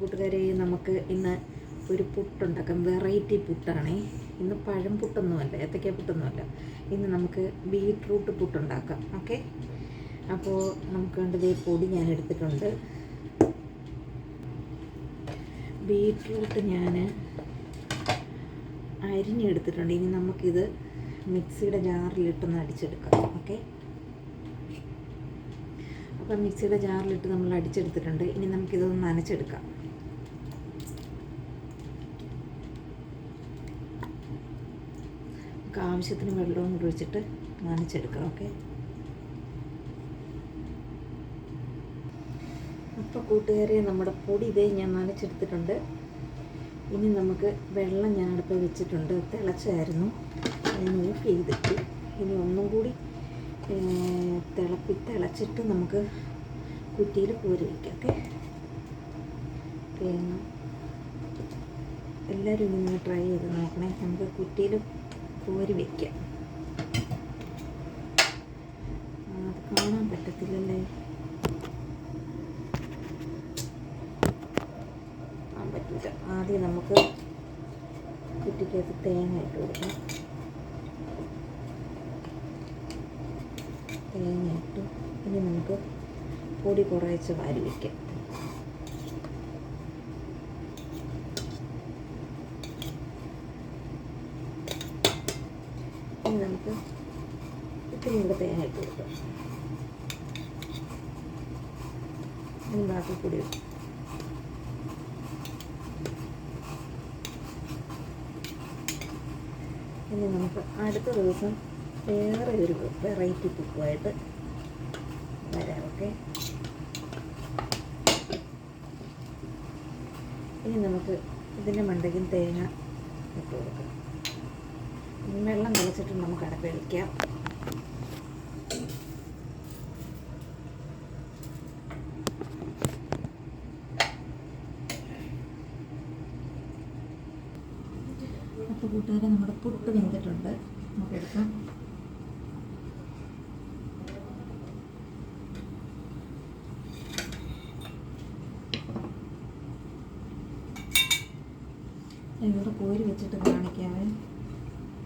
കൂട്ടുകാരെ നമുക്ക് ഇന്ന് ഒരു പുട്ടുണ്ടാക്കാം. വെറൈറ്റി പുട്ടാണേ. ഇന്ന് പഴം പുട്ടൊന്നുമല്ല ഏത്തക്ക പുട്ടൊന്നുമല്ല. ഇന്ന് നമുക്ക് ബീട്രൂട്ട് പുട്ടുണ്ടാക്കാം. ഓക്കെ അപ്പോൾ നമുക്ക് വേണ്ടത് പൊടി ഞാൻ എടുത്തിട്ടുണ്ട്. ബീട്രൂട്ട് ഞാൻ അരിഞ്ഞെടുത്തിട്ടുണ്ട്. ഇനി നമുക്കിത് മിക്സിയുടെ ജാറിലിട്ടൊന്ന് അടിച്ചെടുക്കാം. ഓക്കെ അപ്പം മിക്സിയുടെ ജാറിലിട്ട് നമ്മൾ അടിച്ചെടുത്തിട്ടുണ്ട്. ഇനി നമുക്കിതൊന്ന് നനച്ചെടുക്കാം. നമുക്ക് ആവശ്യത്തിന് വെള്ളവും കൂടി ഒഴിച്ചിട്ട് നനച്ചെടുക്കാം ഓക്കെ? അപ്പോൾ കൂട്ടുകാരെ നമ്മുടെ പൊടി ഇതേ ഞാൻ നനച്ചെടുത്തിട്ടുണ്ട്. ഇനി നമുക്ക് വെള്ളം ഞാൻ അടുപ്പ് വെച്ചിട്ടുണ്ട്. തിളച്ചായിരുന്നു. ഞാൻ ഓഫ് ചെയ്തിട്ട് ഇനി ഒന്നും കൂടി തിളപ്പി തിളച്ചിട്ട് നമുക്ക് കുറ്റിയിൽ കോരി വയ്ക്കാം ഓക്കെ? തേങ്ങ. എല്ലാവരും ഇങ്ങനെ ട്രൈ ചെയ്ത് നോക്കണേ. നമുക്ക് കുറ്റിയിൽ കോരി വയ്ക്കുക അത് കാണാൻ പറ്റത്തില്ലല്ലേ? കാണാൻ പറ്റില്ല. ആദ്യം നമുക്ക് കുറ്റിക്കകത്ത് തേങ്ങ ഇട്ട് കൊടുക്കാം. തേങ്ങ ഇട്ടു. ഇനി നമുക്ക് പൊടി കുറേച്ച് വാരി വയ്ക്കാം ഇനി നമുക്ക് ഇത്തിരി കൂടെ തേങ്ങ ഇട്ട് കൊടുക്കാം ഇനി ബാക്കി കൂടി ഇനി നമുക്ക് അടുത്ത ദിവസം വേറെ ഒരു വെറൈറ്റി കുക്കുമായിട്ട് വരാം ഓക്കെ? ഇനി നമുക്ക് ഇതിന്റെ മണ്ടയ്ക്കും തേങ്ങ ഇട്ട് കൊടുക്കാം. വെള്ളം തിളച്ചിട്ട് നമുക്ക് അടപ്പ് അപ്പോൾ കൂട്ടുകാരെ നമ്മുടെ പുട്ട് വെന്തിട്ടുണ്ട്. നമുക്ക് എടുക്കാം. ഇവിടെ കോരി വെച്ചിട്ട് കാണിക്കാവേ.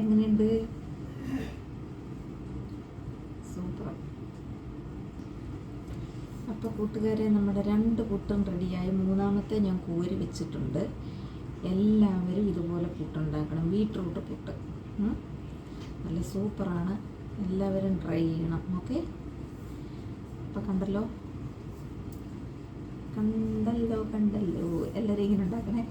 എങ്ങനെയുണ്ട്? സൂപ്പർ. അപ്പോൾ കൂട്ടുകാരെ നമ്മുടെ രണ്ട് പുട്ടും റെഡിയായി. മൂന്നാമത്തെ ഞാൻ കോരി വെച്ചിട്ടുണ്ട്. എല്ലാവരും ഇതുപോലെ പുട്ടുണ്ടാക്കണം. ബീട്രൂട്ട് പുട്ട്. നല്ല സൂപ്പറാണ്. എല്ലാവരും ട്രൈ ചെയ്യണം. ഓക്കെ? അപ്പോൾ കണ്ടല്ലോ? കണ്ടല്ലോ കണ്ടല്ലോ. എല്ലാവരും ഇങ്ങനെ ഉണ്ടാക്കണേ?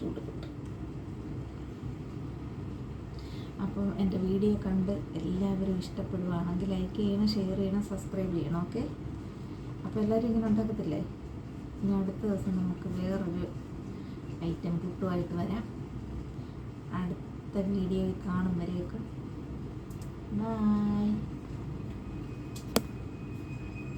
പുട്ട്. അപ്പോൾ എന്റെ വീഡിയോ കണ്ട് എല്ലാവരും ഇഷ്ടപ്പെടുവാണെങ്കിൽ ലൈക്ക് ചെയ്യണം ഷെയർ ചെയ്യണം സബ്സ്ക്രൈബ് ചെയ്യണം ഓക്കെ അപ്പോൾ എല്ലാവരും ഇങ്ങനെ ഉണ്ടാക്കത്തില്ലേ? ഇനി അടുത്ത ദിവസം നമുക്ക് വേറൊരു ഐറ്റം പുട്ടുമായിട്ട് വരാം. അടുത്ത വീഡിയോയിൽ കാണും വരെയൊക്കെ. ബൈ